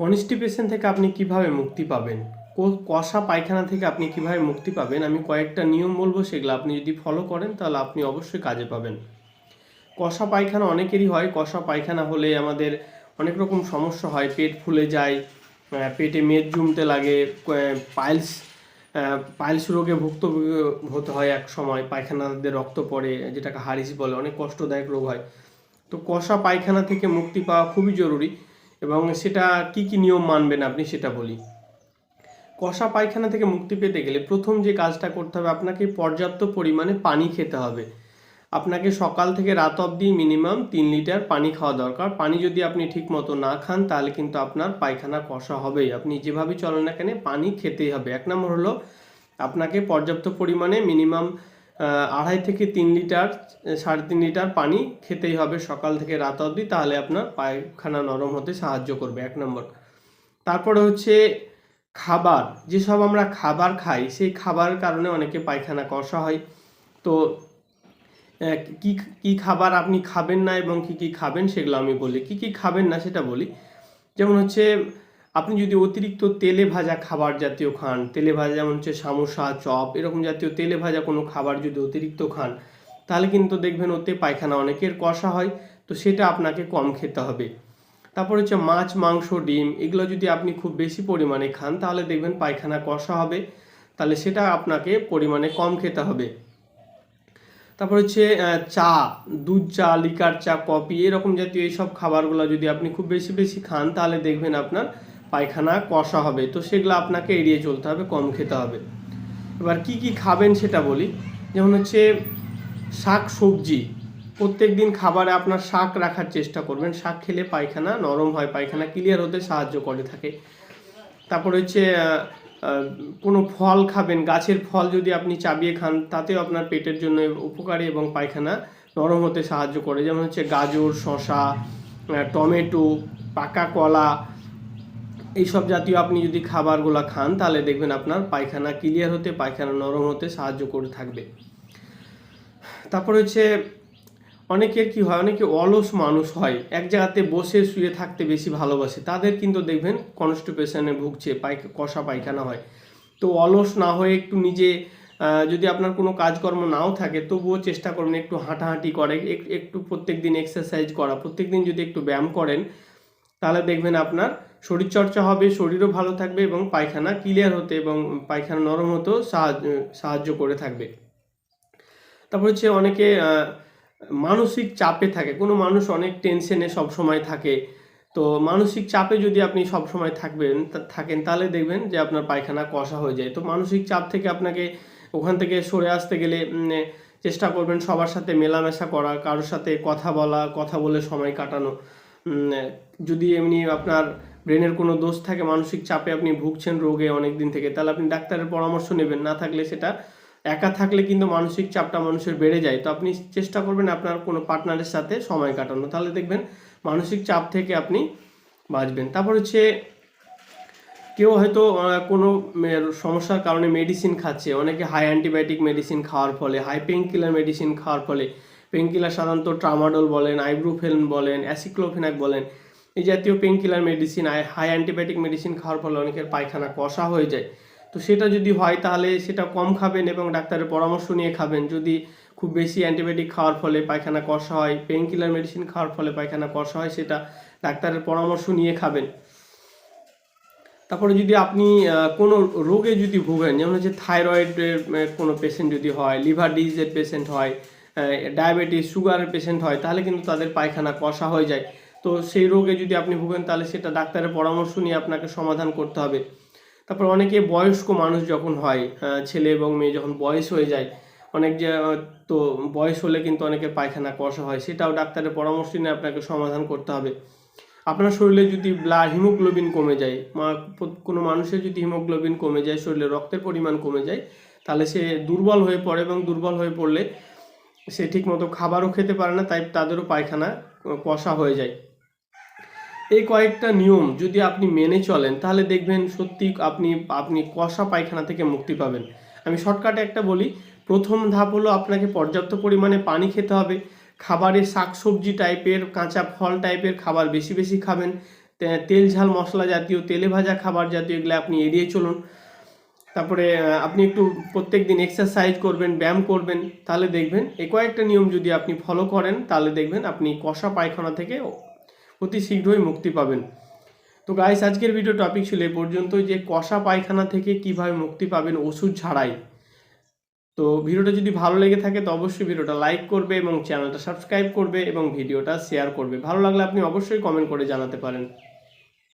Constipation থেকে আপনি কীভাবে মুক্তি পাবেন? কষা পায়খানা থেকে আপনি কীভাবে মুক্তি পাবেন? আমি কয়েকটা নিয়ম বলব, সেগুলো আপনি যদি ফলো করেন, তাহলে আপনি অবশ্যই কাজে পাবেন। কষা পায়খানা অনেকেরই হয়। কষা পায়খানা হলে আমাদের অনেক রকম সমস্যা হয়। পেট ফুলে যায় পেটে মেদ জমতে লাগে পাইলস পাইলস রোগে ভুক্ত হতে হয় এক সময়। পায়খানাদের রক্ত পড়ে, যেটাকে হারিস বলে, অনেক কষ্টদায়ক রোগ হয়। তো কষা পায়খানা থেকে মুক্তি পাওয়া খুবই জরুরি। এবং সেটা কি কি নিয়ম মানবেন আপনি সেটা বলি। কষা পায়খানা থেকে মুক্তি পেতে গেলে প্রথম যে কাজটা করতে হবে, আপনাকে পর্যাপ্ত পরিমাণে পানি খেতে হবে। আপনাকে সকাল থেকে রাত অবধি মিনিমাম তিন লিটার পানি খাওয়া দরকার। পানি যদি আপনি ঠিক মতো না খান, তাহলে কিন্তু আপনার পায়খানা কষা হবেই। আপনি যেভাবে চলেন না কেন, পানি খেতেই হবে। এক নম্বর হলো, আপনাকে পর্যাপ্ত পরিমাণে মিনিমাম আড়াই থেকে তিন লিটার সাড়ে তিন লিটার পানি খেতেই হবে সকাল থেকে রাত অবধি, তাহলে আপনার পায়খানা নরম হতে সাহায্য করবে, এক নম্বর। তারপরে হচ্ছে খাবার, যেসব আমরা খাবার খাই, সেই খাবার কারণে অনেকে পায়খানা কষা হয়। তো কি কি খাবার আপনি খাবেন না এবং কি কি খাবেন সেগুলো আমি বলি, কি কি খাবেন না সেটা বলি। যেমন হচ্ছে আপনি যদি অতিরিক্ত তেলে ভাজা খাবার জাতীয় খান, তেলে ভাজা যেমন হচ্ছে সামোসা, চপ, এরকম জাতীয় তেলে ভাজা কোনো খাবার যদি অতিরিক্ত খান, তাহলে কিন্তু দেখবেন ওতে পায়খানা অনেকের কষা হয়, তো সেটা আপনাকে কম খেতে হবে। তারপর হচ্ছে মাছ, মাংস, ডিম, এগুলো যদি আপনি খুব বেশি পরিমাণে খান, তাহলে দেখবেন পায়খানা কষা হবে, তাহলে সেটা আপনাকে পরিমাণে কম খেতে হবে। তারপর হচ্ছে চা, দুধ চা, লিকার চা, কফি, এরকম জাতীয় এইসব খাবারগুলো যদি আপনি খুব বেশি বেশি খান, তাহলে দেখবেন আপনার পায়খানা, কষা হবে। তো সেগুলো আপনাকে এড়িয়ে চলতে হবে, কম খেতে হবে। এবার কি কি খাবেন সেটা বলি। যেমন হচ্ছে শাক সবজি। প্রত্যেক দিন খাবারে আপনার শাক রাখার চেষ্টা করবেন। শাক খেলে পায়খানা নরম হয়, পায়খানা ক্লিয়ার হতে সাহায্য করে থাকে। তারপর হচ্ছে কোনো ফল খাবেন। গাছের ফল যদি আপনি চাবিয়ে খান, তাতেও আপনার পেটের জন্য উপকারী এবং পায়খানা নরম হতে সাহায্য করে। যেমন হচ্ছে গাজর শশা টমেটো, পাকা কলা এইসব জাতীয় আপনি যদি খাবারগুলো খান, তাহলে দেখবেন আপনার পায়খানা ক্লিয়ার হতে, পায়খানা নরম হতে সাহায্য করে থাকবে। তারপর হচ্ছে অনেকের কি হয়, অনেকে অলস মানুষ হয়, এক জায়গাতে বসে শুয়ে থাকতে বেশি ভালোবাসে। তাদের কিন্তু দেখবেন কনস্টিপেশনে ভুগছে পাই কষা পায়খানা হয়। তো অলস না হয়ে একটু নিজে যদি আপনার কোনো কাজকর্ম নাও থাকে, তবুও চেষ্টা করবেন একটু হাঁটাহাঁটি করে একটু প্রত্যেক দিন এক্সারসাইজ করা। প্রত্যেক দিন যদি একটু ব্যায়াম করেন, তাহলে দেখবেন আপনার শরীরচর্চা হবে, শরীরও ভালো থাকবে এবং পায়খানা ক্লিয়ার হতে এবং পায়খানা নরম হতেও সাহায্য সাহায্য করে থাকবে। তারপর হচ্ছে অনেকে মানসিক চাপে থাকে। কোনো মানুষ অনেক টেনশনে সব সময় থাকে। তো মানসিক চাপে যদি আপনি সব সময় থাকবেন থাকেন, তাহলে দেখবেন যে আপনার পায়খানা কষা হয়ে যায়। তো মানসিক চাপ থেকে আপনাকে ওখান থেকে সরে আসতে গেলে চেষ্টা করবেন সবার সাথে মেলামেশা করা, কারোর সাথে কথা বলা, কথা বলে সময় কাটানো। যদি এমনি আপনার ব্রেনের কোনো দোষ থাকে, মানসিক চাপে আপনি ভুগছেন রোগে অনেক দিন থেকে, তাহলে আপনি ডাক্তারের পরামর্শ নেবেন। না থাকলে সেটা একা থাকলে কিন্তু মানসিক চাপটা মানুষের বেড়ে যায়। তো আপনি চেষ্টা করবেন আপনার কোনো পার্টনারের সাথে সময় কাটানো। তাহলে দেখবেন মানসিক চাপ থেকে আপনি বাঁচবেন। তারপর হচ্ছে কেউ হয়তো কোনো সমস্যার কারণে মেডিসিন খাচ্ছে। অনেকে হাই অ্যান্টিবায়োটিক মেডিসিন খাওয়ার ফলে হাই পেইন কিলার মেডিসিন খাওয়ার ফলে। পেইন কিলার সাধারণত ট্রামাডোল বলেন আইব্রুফেন বলেন অ্যাসিক্লোফেনাক বলেন। এই জাতীয় pain killer medicine high antibiotic medicine খাওয়ার ফলে অনেকের পায়খানা কষা হয়ে যায়। তো সেটা যদি হয় তাহলে সেটা কম খাবেন এবং ডাক্তারের পরামর্শ নিয়ে খাবেন। যদি খুব বেশি অ্যান্টিবায়োটিক খাওয়ার ফলে পায়খানা কষা হয় পেইন কিলার মেডিসিন খাওয়ার ফলে পায়খানা কষা হয়, সেটা ডাক্তারের পরামর্শ নিয়ে খাবেন। তারপরে যদি আপনি কোনো রোগে যদি ভোগেন, যেমন হচ্ছে থাইরয়েডের কোনো পেশেন্ট যদি হয় লিভার ডিজিজের পেশেন্ট হয় ডায়াবেটিস সুগারের পেশেন্ট হয়, তাহলে কিন্তু তাদের পায়খানা কষা হয়ে যায়। তো সেই রোগে যদি আপনি ভোগেন, তাহলে সেটা ডাক্তারের পরামর্শ নিয়ে আপনাকে সমাধান করতে হবে। তারপর অনেকে বয়স্ক মানুষ যখন হয় ছেলে এবং মেয়ে যখন বয়স হয়ে যায়, অনেক যে তো বয়স হলে কিন্তু অনেকের পায়খানা কষা হয়, সেটাও ডাক্তারের পরামর্শ নিয়ে আপনাকে সমাধান করতে হবে। আপনার শরীরে যদি ব্লাড হিমোগ্লোবিন কমে যায় কোনো মানুষের যদি হিমোগ্লোবিন কমে যায়, শরীরে রক্তের পরিমাণ কমে যায়, তাহলে সে দুর্বল হয়ে পড়ে এবং দুর্বল হয়ে পড়লে সে ঠিকমতো খাবারও খেতে পারে না, তাই তাদেরও পায়খানা কষা হয়ে যায়। এই কয়েকটা নিয়ম যদি আপনি মেনে চলেন, তাহলে দেখবেন সত্যি আপনি আপনি কষা পায়খানা থেকে মুক্তি পাবেন। আমি শর্টকাটে একটা বলি, প্রথম ধাপ হলো আপনাকে পর্যাপ্ত পরিমাণে পানি খেতে হবে। খাবারে শাকসবজি টাইপের, কাঁচা ফল টাইপের খাবার বেশি বেশি খাবেন। তেল ঝাল মশলা জাতীয়, তেলে ভাজা খাবার জাতীয় এগুলো আপনি এড়িয়ে চলুন। তারপরে আপনি একটু প্রত্যেক দিন এক্সারসাইজ করবেন, ব্যায়াম করবেন, তাহলে দেখবেন এ কয়েকটা নিয়ম যদি আপনি ফলো করেন, তাহলে দেখবেন আপনি কষা পায়খানা থেকে অতি শীঘ্রই মুক্তি পাবেন। তো গাইস আজকের ভিডিও টপিক ছিল এ পর্যন্ত যে কষা পায়খানা থেকে কীভাবে মুক্তি পাবেন ওষুধ ছাড়াই। তো ভিডিওটা যদি ভালো লেগে থাকে তো অবশ্যই ভিডিওটা লাইক করবে এবং চ্যানেলটা সাবস্ক্রাইব করবে এবং ভিডিওটা শেয়ার করবে। ভালো লাগলে আপনি অবশ্যই কমেন্ট করে জানাতে পারেন।